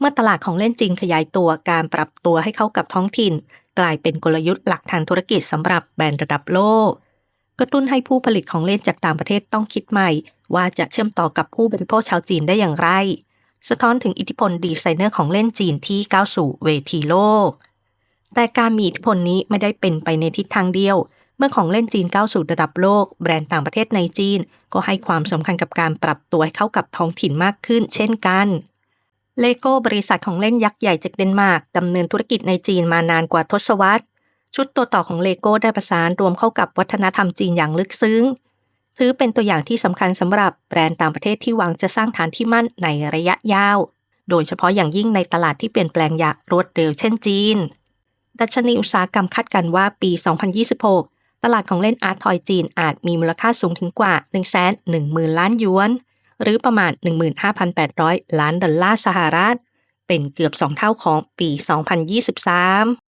เมื่อตลาดของเล่นจีนขยายตัวการปรับตัวให้เข้ากับท้องถิ่น กลายเป็นกลยุทธ์หลักทางธุรกิจสำหรับแบรนด์ระดับโลก กระตุ้นให้ผู้ผลิตของเล่นจากต่างประเทศต้องคิดใหม่ ว่าจะเชื่อมต่อกับผู้บริโภคชาวจีนได้อย่างไร สะท้อนถึงอิทธิพลดีไซเนอร์ของเล่นจีนที่ก้าวสู่เวทีโลก แต่การมีอิทธิพลนี้ไม่ได้เป็นไปในทิศทางเดียวเมื่อของเล่นจีนก้าวสู่ระดับโลก แบรนด์ต่างประเทศในจีน ก็ให้ความสำคัญกับการปรับตัวให้เข้ากับท้องถิ่นมากขึ้น เช่นกัน เลโก้บริษัทของเล่นยักษ์ใหญ่จากเดนมาร์กดำเนินธุรกิจในจีนมานานกว่าทศวรรษ ชุดตัวต่อของเลโก้ได้ประสานรวมเข้ากับวัฒนธรรมจีนอย่างลึกซึ้ง ถือเป็นตัวอย่างที่สำคัญสำหรับแบรนด์ต่างประเทศที่หวังจะสร้างฐานที่มั่นในระยะยาว โดยเฉพาะอย่างยิ่งในตลาดที่เปลี่ยนแปลงอย่างรวดเร็วเช่นจีน ดัชนีอุตสาหกรรมคาดการณ์ว่าปี 2026 ตลาดของเล่นอาร์ตทอยจีนอาจมีมูลค่าสูงถึงกว่า 110,000 ล้านหยวน หรือประมาณ 15,800 ล้านดอลลาร์สหรัฐ เป็นเกือบ 2 เท่าของปี 2023